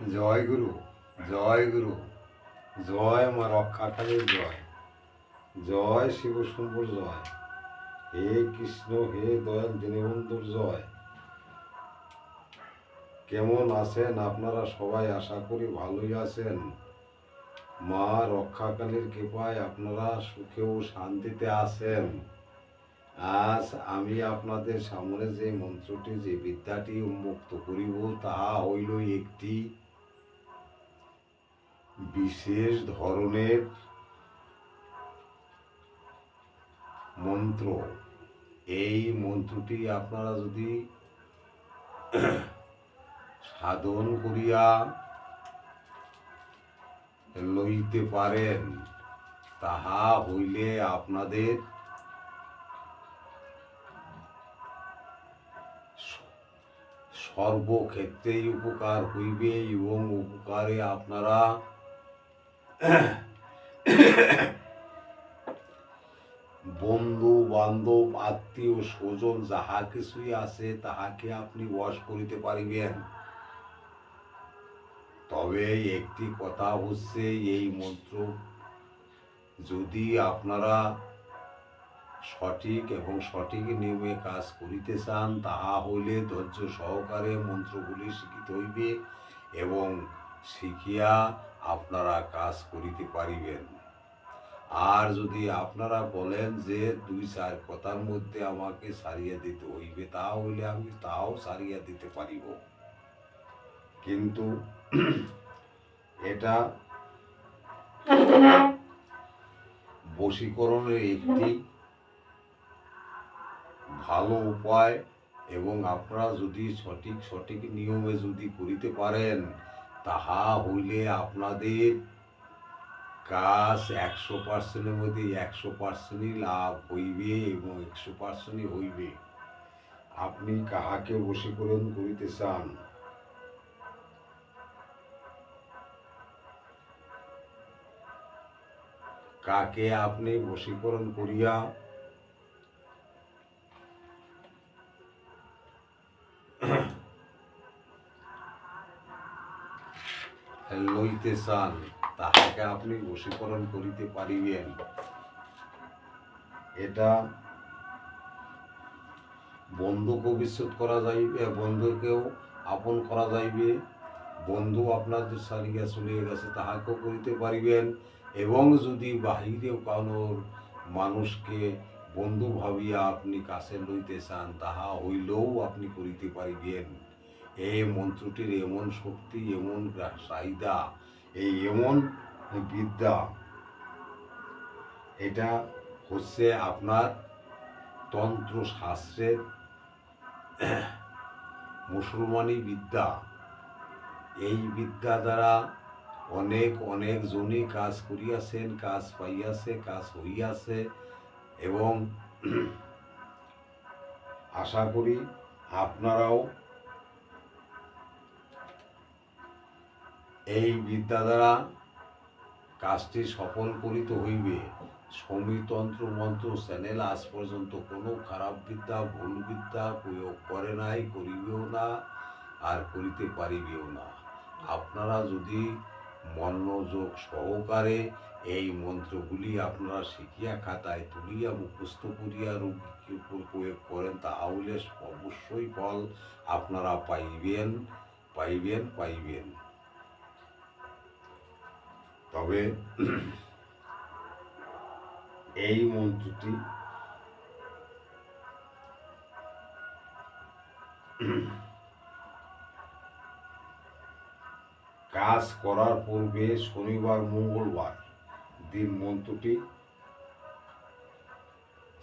জয় গুরু জয় গুরু, জয় মা রক্ষাকালীর জয় জয় শিব শম্ভুর জয়, হে কৃষ্ণ, হে দয়াল, দীনবন্ধুর জয়। কেমন আছেন আপনারা সবাই? আশা করি ভালোই আছেন। মা রক্ষাকালীর কৃপায় আপনারা সুখে ও শান্তিতে আছেন। আজ আমি আপনাদের সামনে যে মন্ত্রটি, যে বিদ্যাটি উন্মুক্ত করিব, তাহা হইল একটি বিশেষ ধরনের মন্ত্র। এই মন্ত্রটি আপনারা যদি সাধন করিয়া লইতে পারেন, তাহা হইলে আপনাদের সর্বক্ষেত্রেই উপকার হইবে এবং উপকারে আপনারা বন্ধু, বান্ধব, আত্মীয়, স্বজন, যাহা কিছুই আছে, তাহাকে আপনি বশ করিতে পারিবেন। তবে একটি কথা হচ্ছে, এই মন্ত্র যদি আপনারা সঠিক এবং সঠিক নিয়মে কাজ করিতে চান, তাহা হইলে ধৈর্য সহকারে মন্ত্রগুলি শিখিতে হইবে এবং শিখিয়া আপনারা কাজ করিতে পারিবেন। আর যদি আপনারা বলেন যে, দুই চার কথার মধ্যে আমাকে সারিয়া দিতে হইবে তা হইলে আমি তাও সারিয়া দিতে পারিব। কিন্তু এটা বশীকরণের একটি ভালো উপায় এবং আপনারা যদি সঠিক সঠিক নিয়মে যদি করিতে পারেন তাহা হইলে আপনাদের কাজ একশো পার্সেন্টের মধ্যে একশো পার্সেন্টই লাভ হইবে এবং একশো পার্সেন্টই হইবে। আপনি কাহাকে বশীকরণ করিতে চান? কাকে আপনি বশীকরণ করিয়া লইতে চান, তাহাকে আপনি বশীকরণ করিতে পারিবেন। এটা বন্ধুকে বিচ্ছেদ করা যাইবে, বন্ধুকেও আপন করা যাইবে। বন্ধু আপনাদের সারিয়া চলে গেছে, তাহাকেও করিতে পারিবেন। এবং যদি বাহিরেও কানোর মানুষকে বন্ধু ভাবিয়া আপনি কাছে লইতে চান, তাহা হইলেও আপনি করিতে পারিবেন। এই মন্ত্রটির এমন শক্তি, এমন চাহিদা, এই এমন বিদ্যা, এটা হচ্ছে আপনার তন্ত্র শাস্ত্রের মুসলমানি বিদ্যা। এই বিদ্যা দ্বারা অনেক অনেক জনই কাজ করিয়াছেন, কাজ পাইয়াছে, কাজ হইয়াছে এবং আশা করি আপনারাও এই বিদ্যা দ্বারা কাজটি সফল করিতে হইবে। সমীতন্ত্র মন্ত্র চ্যানেল আজ পর্যন্ত কোনো খারাপ বিদ্যা, ভুল বিদ্যা প্রয়োগ করে নাই, করিবেও না আর করিতে পারিবেও না। আপনারা যদি মনোযোগ সহকারে এই মন্ত্রগুলি আপনারা শিখিয়া খাতায় তুলিয়া মুখস্থ করিয়া উপর প্রয়োগ করেন, তাহলে অবশ্যই ফল আপনারা পাইবেন পাইবেন পাইবেন। তবে এই মন্ত্রটি কাজ করার পূর্বে শনিবার, মঙ্গলবার দিন মন্ত্রটি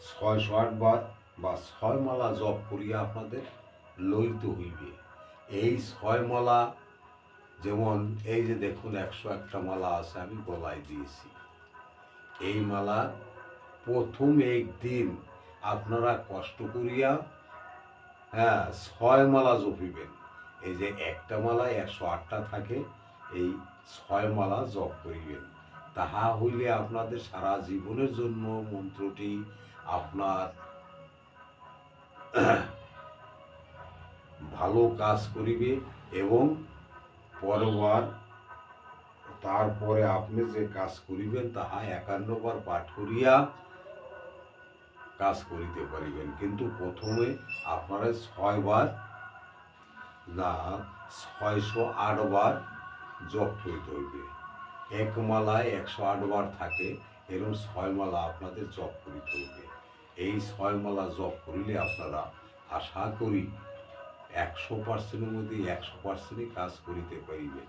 ছয় ছয়শো আটবার বা ছয় মালা জপ করিয়া আপনাদের লইতে হইবে। এই ছয় মালা যেমন এই যে দেখুন একশো একটা মালা আছে, আমি গলায় দিয়েছি। এই মালা প্রথম একদিন আপনারা কষ্ট করিয়া হ্যাঁ ছয় মালা জপিবেন। এই যে একটা মালায় একশো আটটা থাকে, এই ছয় মালা জপ করিবেন। তাহা হইলে আপনাদের সারা জীবনের জন্য মন্ত্রটি আপনার ভালো কাজ করিবে এবং পরবার তারপরে আপনি যে কাজ করিবেন তাহা একান্নবার পাঠ করিয়া কাজ করিতে পারিবেন। কিন্তু প্রথমে আপনারা ছয়বার না, ছয়শো আটবার জপ করিতে হইবে। এক মালায় একশো আটবার থাকে, এরকম ছয় মালা আপনাদের জপ করিতে হইবে। এই ছয় মালা জপ করিলে আপনারা আশা করি একশো পার্সেন্টের মধ্যে একশো পার্সেন্টই কাজ করিতে পারিবেন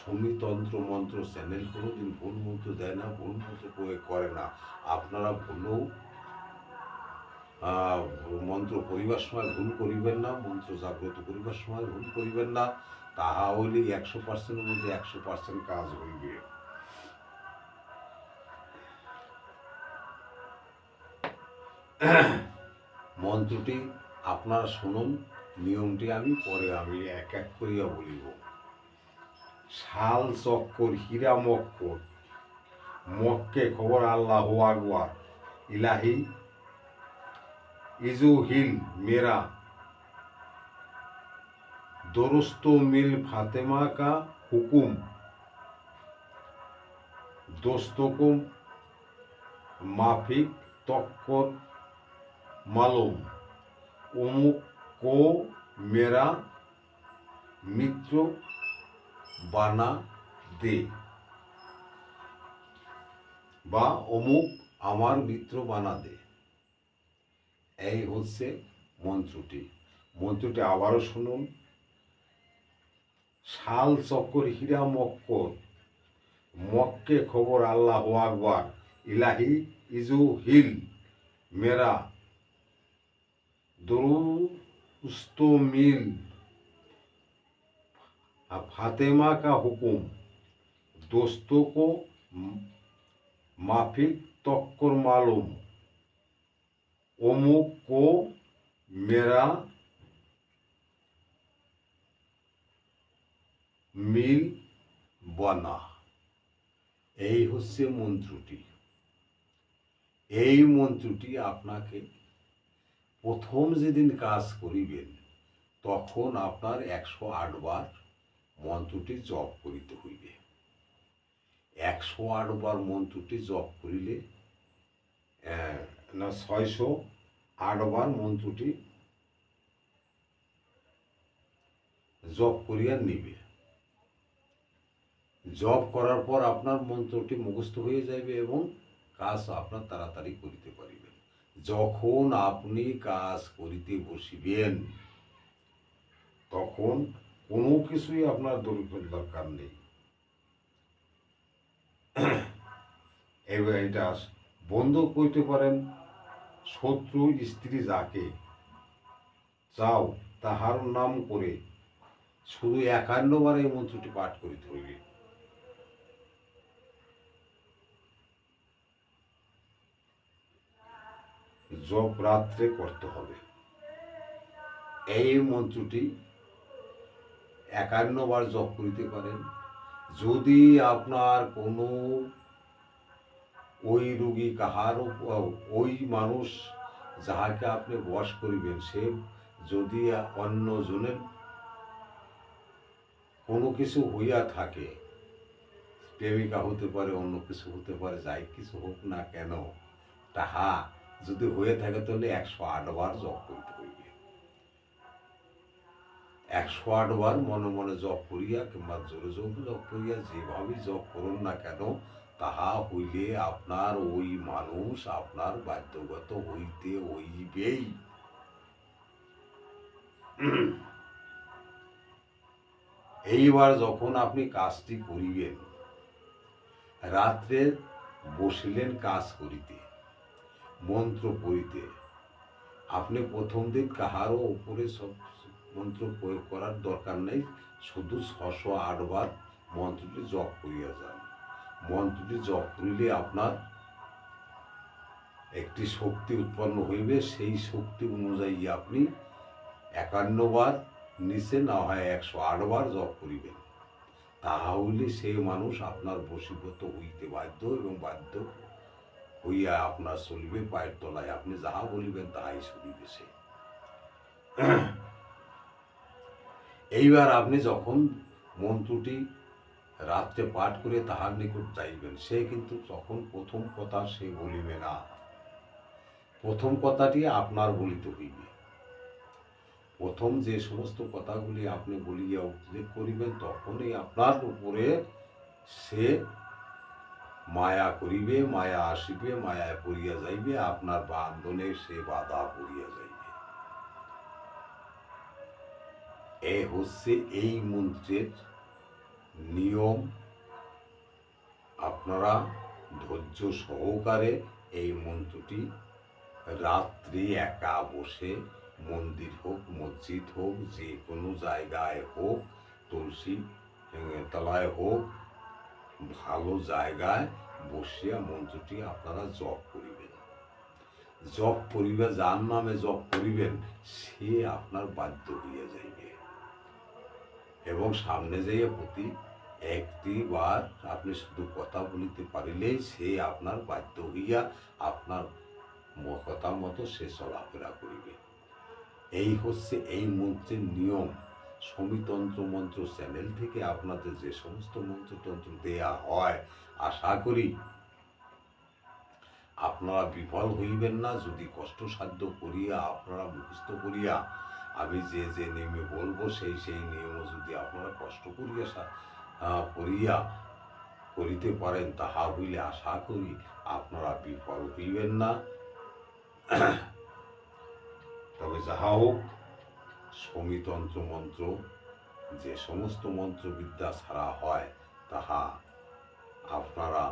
সমিতন্ত্র মন্ত্র চ্যানেল কোনোদিন ভুল মন্ত্র দেয় না, ভুল মন্ত্র প্রয়োগ করে না। আপনারা ভুলেও মন্ত্র করিবার সময় ভুল করিবেন না, মন্ত্র জাগ্রত করিবার সময় ভুল করিবেন না। তাহা হইলে একশো পার্সেন্টের মধ্যে একশো পার্সেন্ট কাজ হইবে। মন্ত্রটি আপনারা শুনুন। নিয়মটি আমি পরে আমি এক এক করিয়া বলিব। শাল, চক্কর, হীরা, মক্কর। মক্কে খবর আল্লাহ আকবার। ইলাহি, ইজু হিল মেরা। দরুস্ত মিল ফাতেমা কা হুকুম। দোস্তকুম, মাফিক, তক্কর, মালুম। অমুক কো মেরা মিত্র বানা দে বা অমুক আমার মিত্র বানা দে এই হচ্ছে মন্ত্রটি। মন্ত্রটি আবারও শুনুন। শাল চক্কর, হীরা মক্কর। মক্কে খবর আল্লাহ আকবার। ইলাহি ইজু হিল মেরা दुरुस्त मिल फातिमा का हुक्म दोस्तों को माफिक तक्कर मालूम অমুক को मेरा মিল বনা এই হচ্ছে মন্ত্রটি এই মন্ত্রটি আপনাকে প্রথম যেদিন কাজ করিবেন, তখন আপনার একশো আটবার মন্ত্রটি জপ করিতে হইবে। একশো আটবার মন্ত্রটি জপ করিলে না, ছয়শো আটবার মন্ত্রটি জপ করিয়া নিবে। জপ করার পর আপনার মন্ত্রটি মুখস্থ হয়ে যাবে এবং কাজ আপনার তাড়াতাড়ি করিতে পারিবেন যখন আপনি কাজ করিতে বসিবেন, তখন কোনো কিছুই আপনার দরিদ্র দরকার নেই। এবার এটা বন্ধ করতে পারেন, শত্রু, স্ত্রী যাকে চাও, তাহার নাম করে শুধু একান্নবার এই মন্ত্রটি পাঠ করিতে হইবে। জপ রাত্রে করতে হবে। এই মন্ত্রটি একান্নবার জপ করিতে পারেন। যদি আপনার কোনো ওই রুগী কাহার ওই মানুষ যাহাকে আপনি বশ করিবেন, সে যদি অন্য জনের কোনো কিছু হইয়া থাকে, প্রেমিকা হতে পারে, অন্য কিছু হতে পারে, যাই কিছু হোক না কেন, তাহা যদি হয়ে থাকে তাহলে একশো আটবার জপ করতে হইবে। একশো আটবার মনে মনে জপ করিয়া কিংবা জোরে জোরে জপ করিয়া যেভাবেই জপ করুন না কেন, তাহা হইলে আপনার ওই মানুষ আপনার বাধ্যগত হইতে হইবেই। এইবার যখন আপনি কাজটি করিবেন, রাত্রে বসিলেন কাজ করিতে মন্ত্র পড়িতে আপনি প্রথম দিন কাহারও উপরে সব মন্ত্র প্রয়োগ করার দরকার নেই, শুধু ছশো আটবার মন্ত্রটি জপ করিয়া যান। মন্ত্রটি জপ করিলে আপনার একটি শক্তি উৎপন্ন হইবে, সেই শক্তি অনুযায়ী আপনি একান্নবার নিচে না হয় একশো আটবার জপ করিবেন। তাহলে সেই মানুষ আপনার বশীভূত হইতে বাধ্য এবং বাধ্য হইয়া আপনার চলিবে, পায়ের তলায় আপনি যাহা বলিবেন তাহাই শুনিবে সে এইবার আপনি যখন মন্ত্রটি রাত্রে পাঠ করে তাহার নিকট যাইবেন, সে কিন্তু তখন প্রথম কথা সে বলিবে না। প্রথম কথাটি আপনার বলিতে হইবে। প্রথম যে সমস্ত কথাগুলি আপনি বলিয়া উল্লেখ করিবেন, তখনই আপনার উপরে সে মায়া করিবে, মায়া আসিবে, মায়ায় পড়িয়া যাইবে, আপনার বান্ধনে সে বাধা পড়িয়া যাইবে। এ হচ্ছে এই মন্ত্রের নিয়ম। আপনারা ধৈর্য সহকারে এই মন্ত্রটি রাত্রি একা বসে মন্দির হোক, মসজিদ হোক, যে কোনো জায়গায় হোক, তুলসী তলায় হোক ভালো জায়গায় বসিয়া মন্ত্রটি আপনারা জপ করিবেন। জপ করিবে যার নামে জপ করিবেন, সে আপনার বাধ্য হইয়া যাইবে। এবং সামনে যাইয়া প্রতি একটি বার আপনি শুধু কথা বলিতে পারিলেই সে আপনার বাধ্য হইয়া আপনার কথা মতো সে চলাফেরা করিবে। এই হচ্ছে এই মন্ত্রের নিয়ম। সমিতন্ত্র মন্ত্র চ্যানেল থেকে আপনাদের যে সমস্ত মন্ত্রতন্ত্র দেয়া হয়, আশা করি আপনারা বিফল হইবেন না। যদি কষ্টসাধ্য করিয়া আপনারা মুখস্থ করিয়া আমি যে যে নিয়মে বলব, সেই সেই নিয়মও যদি আপনারা কষ্ট করিয়া করিয়া করিতে পারেন, তাহা হইলে আশা করি আপনারা বিফল হইবেন না। তবে যাহা হোক সমিতন্ত্র মন্ত্র যে সমস্ত মন্ত্রবিদ্যা ছাড়া হয় তাহা আপনারা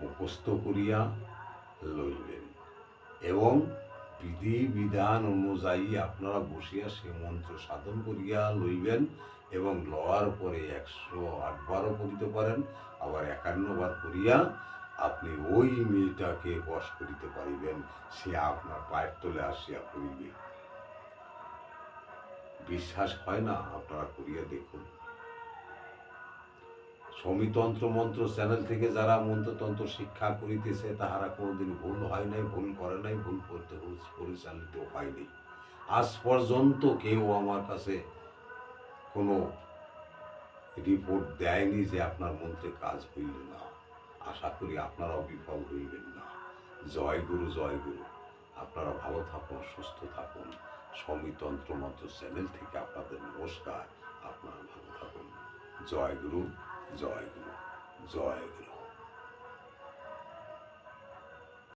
মুখস্থ করিয়া লইবেন। এবং বিধি বিধান অনুযায়ী আপনারা বসিয়া সে মন্ত্র সাধন করিয়া লইবেন এবং লওয়ার পরে একশো আটবারও করিতে পারেন, আবার একান্ন বার করিয়া আপনি ওই মেয়েটাকে বশ করিতে পারিবেন। সে আপনার পায়ের তলে আসিয়া করিবে বিশ্বাস হয় না, আপনারা করিয়া দেখুন। সমিতন্ত্র মন্ত্র চ্যানেল থেকে যারা মন্ত্রতন্ত্র শিক্ষা করিতেছে, তাহারা কোনোদিন ভুল হয় নাই, ভুল করে নাই, ভুল করতে পরিচালিত হয়নি আজ পর্যন্ত কেউ আমার কাছে কোনো রিপোর্ট দেয়নি যে আপনার মন্ত্রে কাজ হইল না। আশা করি আপনারাও বিফল হইবেন না। জয় গুরু জয় গুরু। আপনারা ভালো থাকুন, সুস্থ থাকুন। সমিতন্ত্র মন্ত্র চ্যানেল থেকে আপনাদের নমস্কার। আপনারা ভালো থাকুন। জয় গুরু জয় গুরু জয় গুরু।